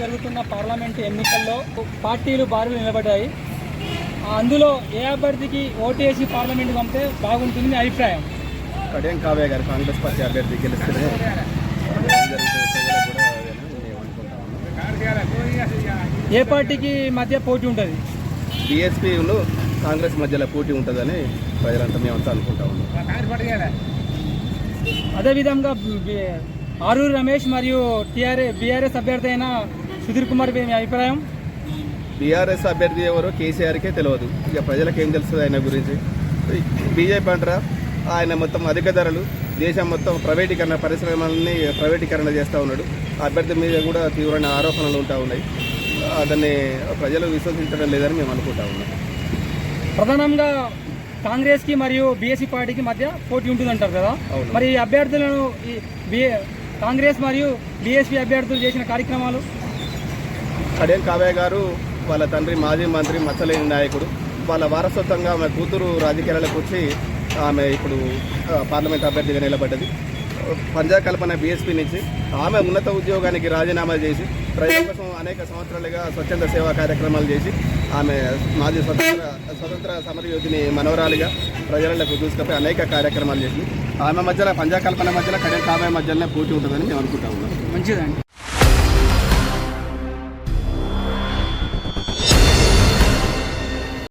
జరుగుతున్న పార్లమెంటు ఎన్నికల్లో పార్టీలు బారులు నిలబడ్డాయి. అందులో ఏ అభ్యర్థికి ఓటు వేసి పార్లమెంట్ పంపితే బాగుంటుంది అభిప్రాయం? కడియం కావ్య గారు కాంగ్రెస్ పార్టీ అభ్యర్థి గెలిస్తే ఏం పార్టీకి మధ్య పోటీ ఉంటుంది? బీఎస్పీను కాంగ్రెస్ మధ్యలో పోటీ ఉంటుందని ప్రజలంతా మేమంతా అనుకుంటా ఉన్నాం. అదేవిధంగా ఆరూరు రమేష్ మరియు టీఆర్ఏ బీఆర్ఎస్ అభ్యర్థి అయిన సుధీర్ కుమార్ మీ అభిప్రాయం? బీఆర్ఎస్ అభ్యర్థి ఎవరో కేసీఆర్కే తెలియదు ఇక ప్రజలకు ఏం తెలుస్తుంది ఆయన గురించి? బీజేపీ అంటారా? ఆయన మొత్తం అధిక ధరలు దేశం మొత్తం ప్రైవేటీకరణ పరిశ్రమల్ని ప్రైవేటీకరణ చేస్తూ ఉన్నాడు. అభ్యర్థి మీద కూడా తీవ్రమైన ఆరోపణలు ఉంటా ఉన్నాయి. ఆ, దాన్ని ప్రజలు విశ్వసించడం లేదని మేము అనుకుంటా ఉన్నాం. ప్రధానంగా కాంగ్రెస్కి మరియు బీఎస్సీ పార్టీకి మధ్య పోటీ ఉంటుంది అంటారు కదా. మరి ఈ అభ్యర్థులను కాంగ్రెస్ మరియు బీఎస్పీ అభ్యర్థులు చేసిన కార్యక్రమాలు. కడియం కావ్య గారు వాళ్ళ తండ్రి మాజీ మంత్రి మచ్చలేని నాయకుడు. వాళ్ళ వారసత్వంగా ఆమె కూతురు రాజకీయాలకు వచ్చి ఆమె ఇప్పుడు పార్లమెంట్ అభ్యర్థిగా నిలబడ్డది. పంజాబ్ కల్పన బీఎస్పీ నుంచి ఆమె ఉన్నత ఉద్యోగానికి రాజీనామా చేసి ప్రజల కోసం అనేక సంవత్సరాలుగా స్వచ్ఛంద సేవా కార్యక్రమాలు చేసి ఆమె మాజీ స్వతంత్ర స్వతంత్ర సమరయోధిని మనవరాలిగా ప్రజలకు దూసుకపోయి అనేక కార్యక్రమాలు చేసింది. ఆమె మధ్యలో పంజా కల్పన మధ్యలో కడియం కావ్య మధ్యలోనే పోటీ ఉంటుందని మేము అనుకుంటా ఉన్నాం. మంచిదండి.